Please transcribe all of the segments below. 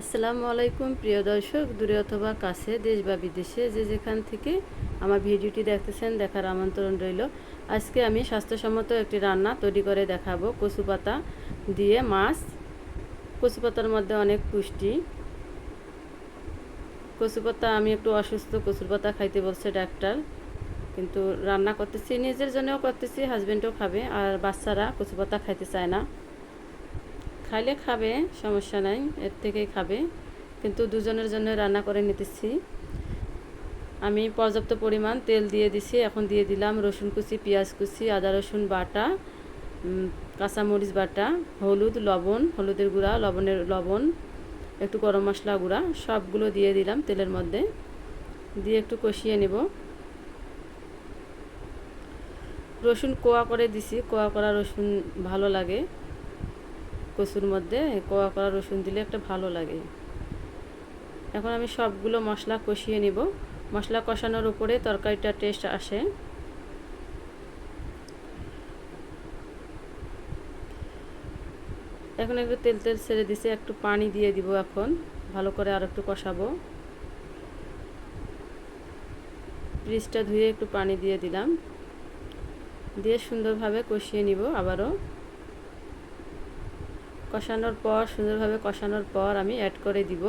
আসসালামু আলাইকুম, প্রিয় দর্শক, দূরে অথবা কাছে, দেশ বা বিদেশে, যে যেখান থেকে আমার ভিডিওটি দেখতেছেন, দেখার আমন্ত্রণ রইল। আজকে আমি স্বাস্থ্যসম্মত একটি রান্না তৈরি করে দেখাবো। কচু পাতা দিয়ে মাছ, কচু পাতার মধ্যে অনেক পুষ্টি। কচু পাতা, আমি একটু অসুস্থ, কচুর পাতা খাইতে বলছে ডাক্তার, কিন্তু রান্না করতেছি, নিজের জন্যও করতেছি হাজব্যান্ডও খাবে, আর বাচ্চারা কচু পাতা খাইতে চায় না। খাইলে খাবে, সমস্যা নাই, এর থেকেই খাবে। কিন্তু দুজনের জন্য রান্না করে নিতেছি। আমি পর্যাপ্ত পরিমাণ তেল দিয়ে দিছি, এখন দিয়ে দিলাম রসুন কুচি, পেঁয়াজ কুচি, আদা রসুন বাটা কাঁচামরিচ বাটা, হলুদ, লবণ, হলুদের গুঁড়া, লবণের লবণ, একটু গরম মশলা গুঁড়া, সবগুলো দিয়ে দিলাম তেলের মধ্যে। দিয়ে একটু কষিয়ে নেব। রসুন কোয়া করে দিছি, কোয়া করা রসুন ভালো লাগে। কচুর মধ্যে কোয়া করা রসুন দিলে একটা ভালো লাগে। এখন আমি সবগুলো মশলা কষিয়ে নিব। মশলা কষানোর উপরে তরকারিটা টেস্ট আসে। এখন একটু তেল তেল ছেড়ে দিছে, একটু পানি দিয়ে দিব এখন। ভালো করে আর একটু কষাবো। ফ্রিজটা ধুয়ে একটু পানি দিয়ে দিলাম। দিয়ে সুন্দরভাবে কষিয়ে নিব আবারও। কষানোর পর, সুন্দরভাবে কষানোর পর আমি অ্যাড করে দিব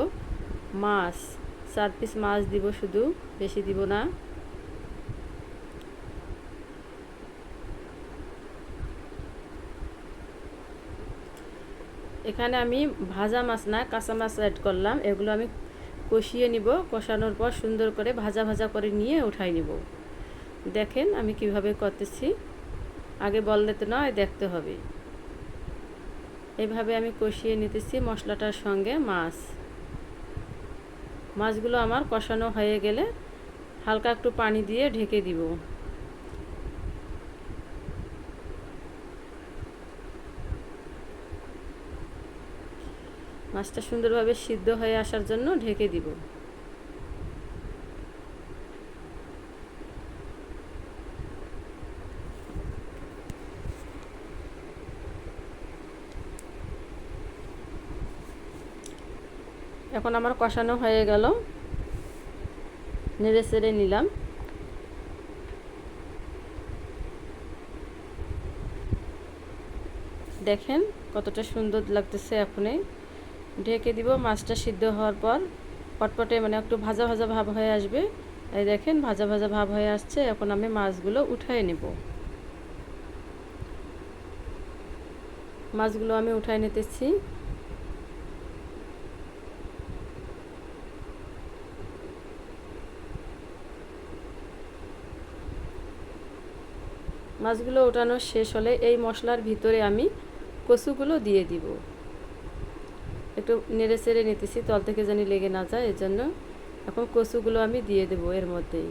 মাছ। চার পিস মাছ দিব শুধু, বেশি দিব না। এখানে আমি ভাজা মাছ না, কাঁচা মাছ অ্যাড করলাম। এগুলো আমি কষিয়ে নিব। কষানোর পর সুন্দর করে ভাজা ভাজা করে নিয়ে উঠাই নিব। দেখেন আমি কীভাবে করতেছি। আগে বললে তো নয়, দেখতে হবে। এভাবে আমি কষিয়ে নিতেছি মশলাটার সঙ্গে মাছ। মাছগুলো আমার কষানো হয়ে গেলে হালকা একটু পানি দিয়ে ঢেকে দিব। মাছটা সুন্দরভাবে সিদ্ধ হয়ে আসার জন্য ঢেকে দিব। এখন আমার কষানো হয়ে গেল। নেড়ে চেড়ে নিলাম। দেখেন কতটা সুন্দর লাগতেছে এখনই। ঢেকে দিব, মাছটা সিদ্ধ হওয়ার পর পটপটে মানে একটু ভাজা ভাজা ভাব হয়ে আসবে। এই দেখেন ভাজা ভাজা ভাব হয়ে আসছে, এখন আমি মাছগুলো উঠাই নেব। মাছগুলো আমি উঠাই নিতেছি। মাছগুলো ওঠানো শেষ হলে এই মশলার ভিতরে আমি কচুগুলো দিয়ে দিব। একটু নেড়ে চেড়ে নিতেছি, তল থেকে জানি লেগে না যায় এর জন্য এখন কচুগুলো আমি দিয়ে দেবো এর মধ্যেই।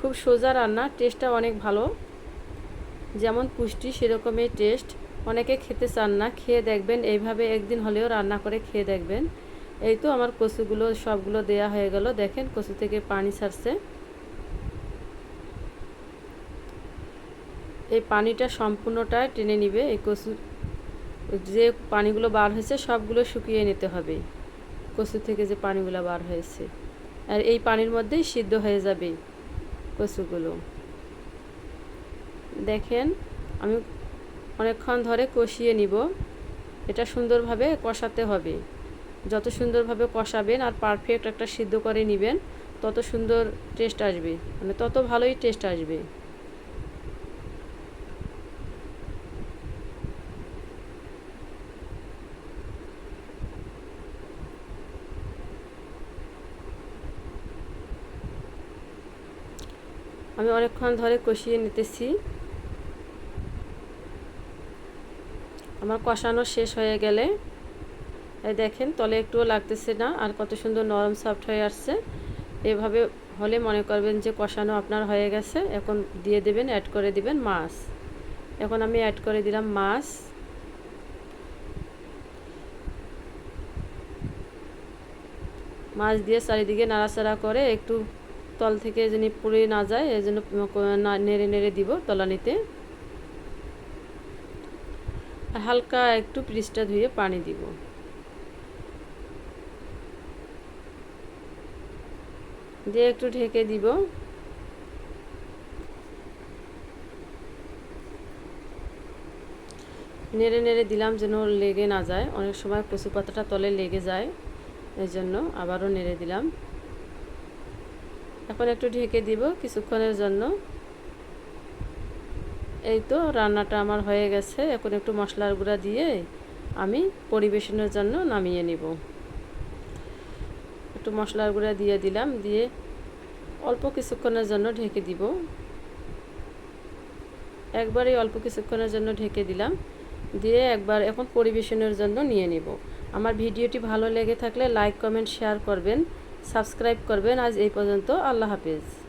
খুব সোজা রান্না, টেস্টটা অনেক ভালো। যেমন পুষ্টি, সেরকমই টেস্ট। অনেকে খেতে চান না, খেয়ে দেখবেন, এইভাবে একদিন হলেও রান্না করে খেয়ে দেখবেন। এই তো আমার কচুগুলো সবগুলো দেয়া হয়ে গেল। দেখেন কচু থেকে পানি ছাড়ছে। এই পানিটা সম্পূর্ণটা টেনে নিবে, এই কচু, যে পানিগুলো বার হয়েছে সবগুলো শুকিয়ে নিতে হবে, কচু থেকে যে পানিগুলো বার হয়েছে। আর এই পানির মধ্যেই সিদ্ধ হয়ে যাবে কচুগুলো। দেখেন, আমি অনেকক্ষণ ধরে কষিয়ে নিব। এটা সুন্দরভাবে কষাতে হবে। যত সুন্দরভাবে কষাবেন আর পারফেক্ট একটা সিদ্ধ করে নেবেন, তত সুন্দর টেস্ট আসবে। মানে তত ভালোই টেস্ট আসবে। আমি অনেকক্ষণ ধরে কষিয়ে নিতেছি। আমার কষানো শেষ হয়ে গেলে দেখেন তলে একটুও লাগতেছে না, আর কত সুন্দর নরম সফট হয়ে আসছে। এভাবে হলে মনে করবেন যে কষানো আপনার হয়ে গেছে। এখন দিয়ে দেবেন অ্যাড করে দিবেন মাছ। এখন আমি অ্যাড করে দিলাম মাছ। মাছ দিয়ে চারিদিকে নাড়াচাড়া করে একটু তল থেকে যেন পুড়ে না যায়, এই জন্য নেড়ে নেড়ে দিব তলানিতে। হালকা একটু পৃষ্ঠা ধুয়ে পানি দিব। দিয়ে একটু ঢেকে দিব। নেড়ে নেড়ে দিলাম যেন লেগে না যায়। অনেক সময় কচু পাতাটা তলে লেগে যায়, এই জন্য আবারও নেড়ে দিলাম। এখন একটু ঢেকে দিব কিছুক্ষণের জন্য। এই তো রান্নাটা আমার হয়ে গেছে। এখন একটু মশলার গুঁড়া দিয়ে আমি পরিবেশনের জন্য নামিয়ে নিব। একটু মশলার গুঁড়া দিয়ে দিলাম, দিয়ে অল্প কিছুক্ষণের জন্য ঢেকে দিব। একবারই অল্প কিছুক্ষণের জন্য ঢেকে দিলাম, দিয়ে একবার এখন পরিবেশনের জন্য নিয়ে নিব। আমার ভিডিওটি ভালো লেগে থাকলে লাইক, কমেন্ট, শেয়ার করবেন। সাবস্ক্রাইব করবেন। আজ এই পর্যন্ত আল্লাহ হাফিজ।